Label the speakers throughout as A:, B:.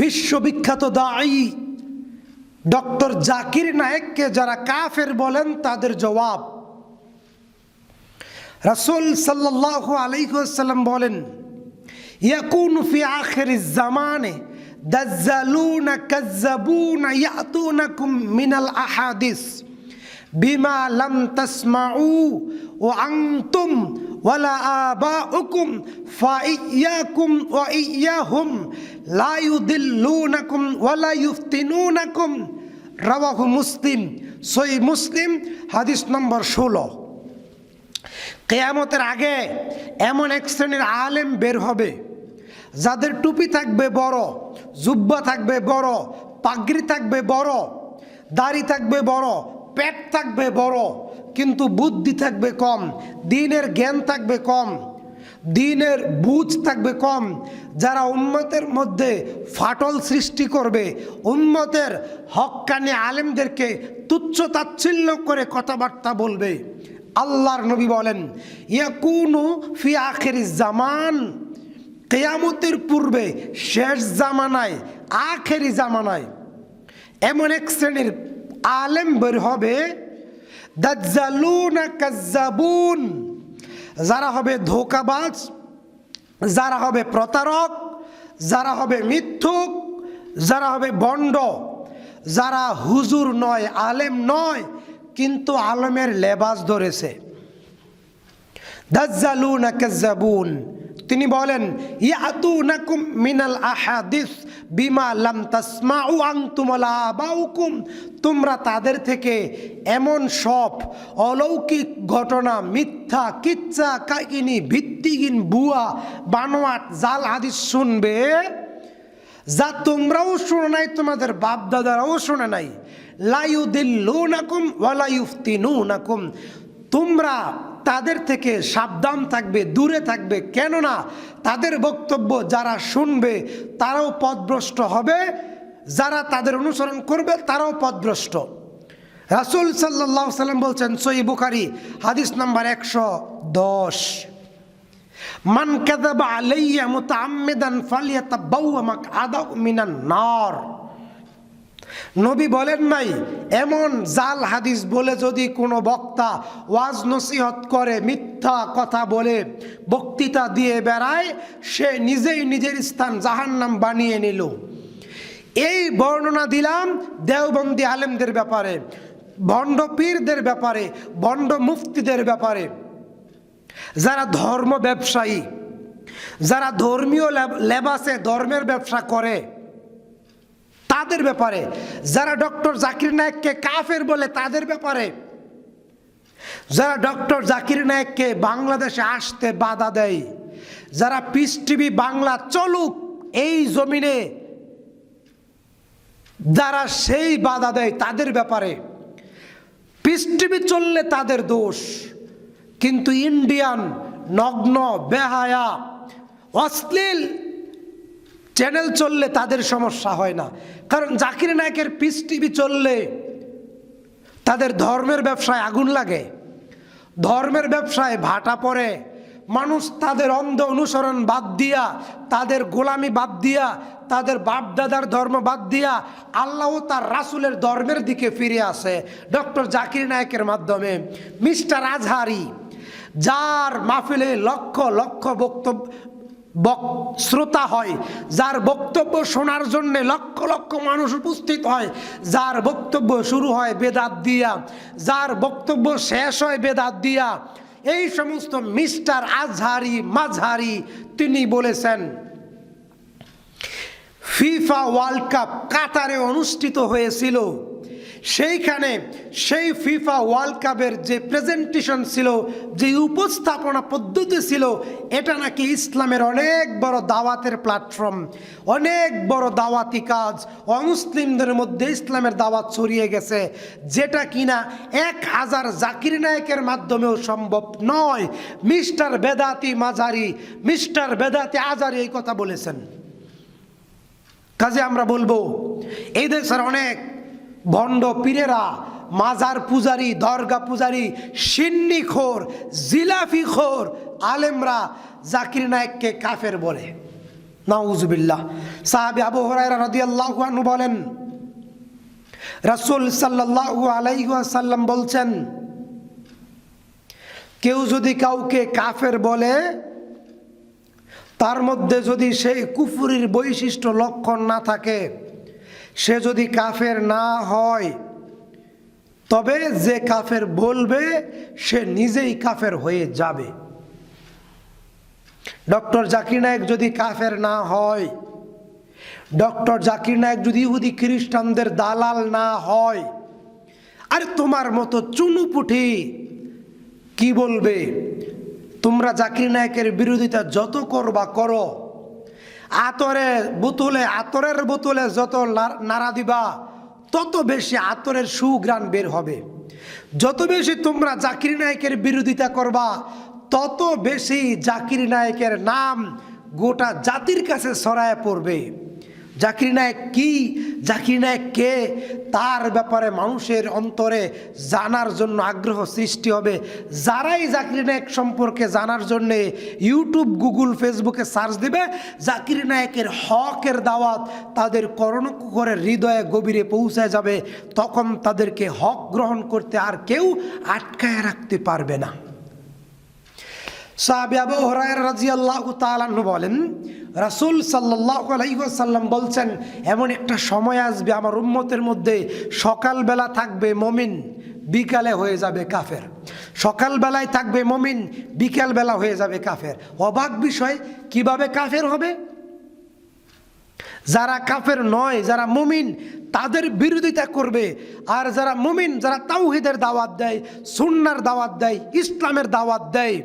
A: বিশ্ববিখ্যাত দায়ী ডক্টর জাকির নায়েককে যারা কাফের বলেন, তাদের জবাব, রাসূল সাল্লাল্লাহু আলাইহি ওয়াসাল্লাম বলেন, ইয়াকুন ফি আখির জামানে, দাজ্জালুনা কাজ্জাবুনা ইয়াতুনাকুম মিনাল আহাদিস, বিমা লাম তাসমাউ, ওয়া আনতুম ওয়ালা আবাউকুম ফাইয়াকুম ওয়া ইয়াহুম লা ইউদিল্লুনাকুম ওয়ালা ইফতিনুনাকুম রাওয়াহু মুসলিম সহি মুসলিম, হাদিস নম্বর ষোলো। কেয়ামতের আগে এমন এক শ্রেণির আলেম বের হবে, যাদের টুপি থাকবে বড়, জুব্বা থাকবে বড়, পাগড়ি থাকবে বড়, দাড়ি থাকবে বড়, পেট থাকবে বড় কিন্তু বুদ্ধি থাকবে কম, দিনের জ্ঞান থাকবে কম, দিনের বুঝ থাকবে কম। যারা উন্মতের মধ্যে ফাটল সৃষ্টি করবে উন্মতের হক্কানি আলেমদেরকে তুচ্ছ তাচ্ছিল্য করে কথাবার্তা বলবে। আল্লাহর নবী বলেন, ইয়াকুনু ফি আখের জামান, কেয়ামতের পূর্বে শেষ জামানায়, আখেরি জামানায় এমন এক শ্রেণির আলেম বের হবে দাজ্জালুনা কাজ্জাবুন। যারা হবে ধোকাবাজ, যারা হবে প্রতারক, যারা হবে মিথ্যুক, যারা হবে বন্ড, যারা হুজুর নয়, আলেম নয়, কিন্তু আলমের লেবাস ধরেছে। দাজ্জালুনা কাজ্জাবুন। তিনি বলেন, ইয়াতুনাকুম মিনাল আহাদিস বিমা লাম তাসমাউ আনতুম ওয়ালা আবাউকুম। তোমরা তাদের থেকে এমন সব অলৌকিক ঘটনা, মিথ্যা, কিচ্ছা, কাহিনী, ভিত্তিহীন বুয়া বানোয়াট, জাল হাদিস শুনবে, যা তোমরাও শোনো নাই, তোমাদের বাপ দাদারাও শোনে নাই। লাইউদিল্লুনাকুম ওয়ালাইফতিনুনাকুম তোমরা তাদের থেকে সাবধান থাকবে, দূরে থাকবে। কেননা তাদের বক্তব্য যারা শুনবে, তারাও পথভ্রষ্ট হবে। যারা তাদের অনুসরণ করবে, তারাও পথভ্রষ্ট রাসুল সাল্লাহ সাল্লাম বলছেন সই বুখারি, হাদিস নাম্বার একশো দশ। মান কাযাবা আলাইয়া মুতাআম্মিদান ফালিয়াতাবাওয়া মাকআদাহু মিনান নার। নবী বলেন নাই, এমন জাল হাদিস বলে যদি কোনো বক্তা ওয়াজ নসিহত করে মিথ্যা কথা বলে বক্তৃতা দিয়ে বেড়ায়, সে নিজেই নিজের স্থান জাহান্নাম বানিয়ে নিল। এই বর্ণনা দিলাম দেওবন্দি আলেমদের ব্যাপারে, ভণ্ড পীরদের ব্যাপারে, ভণ্ড মুফতিদের ব্যাপারে। যারা ধর্ম ব্যবসায়ী, যারা ধর্মীয় লেবাসে ধর্মের ব্যবসা করে তাদের ব্যাপারে, যারা ডক্টর জাকির নায়েককে কাফের বলে তাদের ব্যাপারে, যারা ডক্টর জাকির নায়েককে বাংলাদেশে আসতে বাধা দেয়, যারা পিস টিভি বাংলা চলুক এই জমিনে, যারা সেই বাধা দেয় তাদের ব্যাপারে, পিস টিভি চললে তাদের দোষ, কিন্তু ইন্ডিয়ান, নগ্ন, বেহায়া, অশ্লীল চ্যানেল চললে তাদের সমস্যা হয় না। কারণ জাকির নায়কের পিস টিভি চললে তাদের ধর্মের ব্যবসায় আগুন লাগে। ধর্মের ব্যবসায় ভাটা পড়ে। মানুষ তাদের অন্ধ অনুসরণ বাদ দিয়া, তাদের গোলামি বাদ দিয়া, তাদের বাপদাদার ধর্ম বাদ দিয়া আল্লাহ তার রাসুলের ধর্মের দিকে ফিরে আসে। ডক্টর জাকির নায়কের মাধ্যমে। মিস্টার আজহারি, যার মাহফিলে লক্ষ লক্ষ বক্তব্য বক- শ্রোতা হয়, যার বক্তব্য শোনার জন্য লক্ষ লক্ষ মানুষ উপস্থিত হয়, যার বক্তব্য শুরু হয় বেদাত দিয়া, যার বক্তব্য শেষ হয় বেদাত দিয়া। এই সমস্ত মিস্টার আজহারি, মাঝহারি তিনি বলেছেন, ফিফা ওয়ার্ল্ড কাপ কাতারে অনুষ্ঠিত হয়েছিল। সেইখানে সেই ফিফা ওয়ার্ল্ড কাপের যে প্রেজেন্টেশন ছিল, যে উপস্থাপনা পদ্ধতি ছিল, এটা নাকি ইসলামের অনেক বড় দাওয়াতের প্ল্যাটফর্ম অনেক বড় দাওয়াতি কাজ, অমুসলিমদের মধ্যে ইসলামের দাওয়াত ছড়িয়ে গেছে, যেটা কিনা এক হাজার জাকির নায়কের মাধ্যমেও সম্ভব নয়। মিস্টার বেদাতি মাঝারি, মিস্টার বেদাতি আজারি এই কথা বলেছেন। কাজে আমরা বলব, এই দেশের অনেক ভণ্ড পীরেরা, মাজার পূজারি, দরগা পূজারি জিলাফি খোর, আলেমরা জাকির নায়ককে কাফের বলে। নাউজুবিল্লাহ। সাহাবি আবু হরাইরা রাদিয়াল্লাহু আনহু বলেন, রাসূল সাল্লাল্লাহু আলাইহি ওয়াসাল্লাম বলছেন, কেউ যদি কাউকে কাফের বলে, তার মধ্যে যদি সেই কুফুরির বৈশিষ্ট্য লক্ষণ না থাকে সে যদি কাফের না হয়, তবে যে কাফের বলবে, সে নিজেই কাফের হয়ে যাবে। ডক্টর জাকির নায়ক যদি কাফের না হয়, ডক্টর জাকির নায়ক যদি ইহুদি খ্রিস্টানদের দালাল না হয়, আরে তোমার মতো চুনুপুঠি কি বলবে? তোমরা জাকির নায়কের বিরোধিতা যত করবা, করো। আতরে বোতলে, আতরের বোতলে যত নাড়া দিবা, তত বেশি আতরের সুগ্রাণ বের হবে। যত বেশি তোমরা জাকির নায়কের বিরোধিতা করবা, তত বেশি জাকির নায়কের নাম গোটা জাতির কাছে ছড়ায় পড়বে। জাকির নায়ক কি জাকির নায়ক কে তার ব্যাপারে মানুষের অন্তরে জানার জন্য আগ্রহ সৃষ্টি হবে। যারাই জাকির নায়ক সম্পর্কে জানার জন্য ইউটিউব, গুগল, ফেসবুকে সার্চ দিবে, জাকির নায়কের হকের দাওয়াত তাদের করে হৃদয়ে গভীরে পৌঁছায় যাবে। তখন তাদেরকে হক গ্রহণ করতে আর কেউ আটকায় রাখতে পারবে না। বলেন, রাসূল ওয়াসাল্লাম বলছেন, এমন একটা সময় আসবে আমার উম্মতের মধ্যে সকালবেলা থাকবে মমিন, বিকালে হয়ে যাবে কাফের। সকালবেলায় থাকবে মমিন, বিকালবেলা হয়ে যাবে কাফের। অবাক বিষয়, কীভাবে কাফের হবে? যারা কাফের নয়, যারা মুমিন, তাদের বিরোধিতা করবে। আর যারা মুমিন, যারা তাওহিদের দাওয়াত দেয় সুন্নার দাওয়াত দেয়, ইসলামের দাওয়াত দেয়,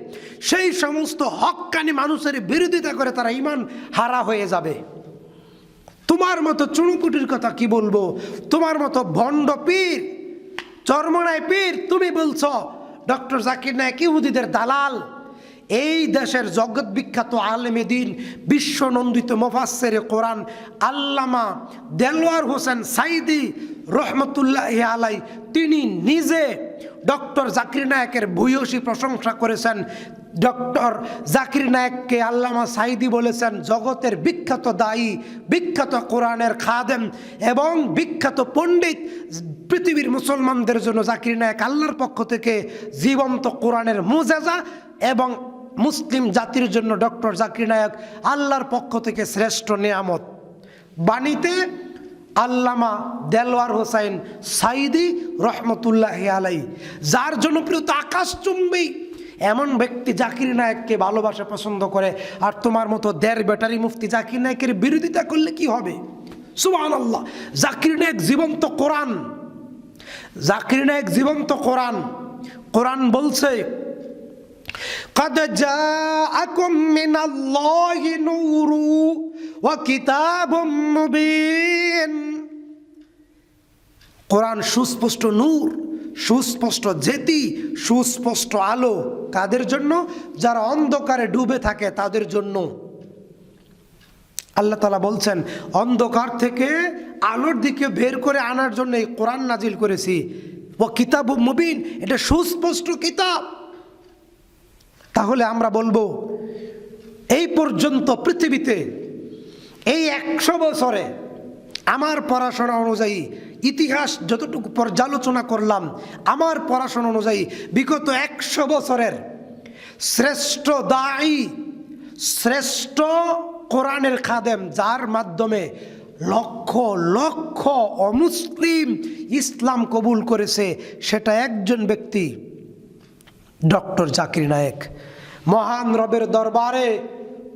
A: সেই সমস্ত হক্কানি মানুষের বিরোধিতা করে তারা ইমান হারা হয়ে যাবে। তোমার মতো চুনুপুটির কথা কি বলব? তোমার মতো ভণ্ড পীর, চরমনায় পীর, তুমি বলছো, ডক্টর জাকির নায়ক ইহুদিদের দালাল এই দেশের জগৎ বিখ্যাত আলেমে দিন বিশ্বনন্দিত মোফাসের কোরআন আল্লামা দেলোয়ার হোসেন সাইদি রহমতুল্লাহ আলাই, তিনি নিজে ডক্টর জাকির নায়কের ভূয়সী প্রশংসা করেছেন। ডক্টর জাকির নায়ককে আল্লামা সাইদি বলেছেন, জগতের বিখ্যাত দায়ী, বিখ্যাত কোরআনের খাদেম এবং বিখ্যাত পণ্ডিত পৃথিবীর মুসলমানদের জন্য জাকির নায়ক আল্লাহর পক্ষ থেকে জীবন্ত কোরআনের মুজেজা এবং মুসলিম জাতির জন্য ডক্টর জাকির নায়ক আল্লাহর পক্ষ থেকে শ্রেষ্ঠ নিয়ামত। বাণীতে আল্লামা দেলওয়ার হোসাইন সাইদি রহমতুল্লাহ আলাই যার জনপ্রিয়তা আকাশচুম্বী এমন ব্যক্তি জাকির নায়ককে ভালোবাসা পছন্দ করে, আর তোমার মতো দেড় ব্যাটারি মুফতি জাকির নায়কের বিরোধিতা করলে কি হবে? সুবাহ আল্লাহ জাকির নায়ক জীবন্ত কোরআন। জাকির নায়ক জীবন্ত কোরআন। কোরআন বলছে قد جاءكم من الله نور وكتاب مبين কোরআন সুস্পষ্ট নূর সুস্পষ্ট জেতি সুস্পষ্ট আলো কাদের জন্য যারা অন্ধকারে ডুবে থাকে তাদের জন্য আল্লাহ তালা বলছেন অন্ধকার থেকে আলোর দিকে বের করে আনার জন্য এই কোরআন নাজিল করেছি ও কিতাব মুবিন এটা সুস্পষ্ট কিতাব তাহলে আমরা বলব, এই পর্যন্ত পৃথিবীতে, এই একশো বছরে আমার পড়াশোনা অনুযায়ী, ইতিহাস যতটুকু পর্যালোচনা করলাম, আমার পড়াশোনা অনুযায়ী বিগত একশো বছরের শ্রেষ্ঠ দায়ী, শ্রেষ্ঠ কোরআনের খাদেম, যার মাধ্যমে লক্ষ লক্ষ অমুসলিম ইসলাম কবুল করেছে, সেটা একজন ব্যক্তি ডক্টর জাকির নায়েক। মহান রবের দরবারে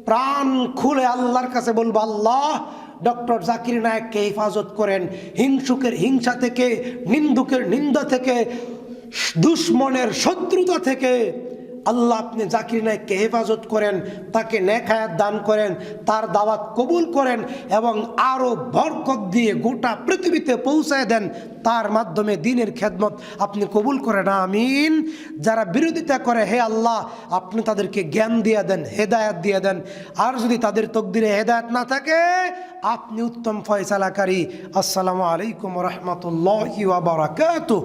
A: প্রাণ খুলে আল্লাহর কাছে বলব, আল্লাহ, ডক্টর জাকির নায়েককে হেফাজত করেন। হিংসুকের হিংসা থেকে, নিন্দুকের নিন্দা থেকে, দুশ্মনের শত্রুতা থেকে আল্লাহ আপনি জাকির নায়ককে হেফাজত করেন, তাকে নেখায়াত দান করেন, তার দাওয়াত কবুল করেন এবং আরও বরকত দিয়ে গোটা পৃথিবীতে পৌঁছায় দেন, তার মাধ্যমে দিনের খেদমত আপনি কবুল করেন, আমিন। যারা বিরোধিতা করে, হে আল্লাহ, আপনি তাদেরকে জ্ঞান দিয়ে দেন, হেদায়াত দিয়ে দেন। আর যদি তাদের তকদিরে হেদায়াত না থাকে, আপনি উত্তম ফয়সালাকারী। আসসালামু আলাইকুম রহমতুল্লাহ বারাকাতুহ।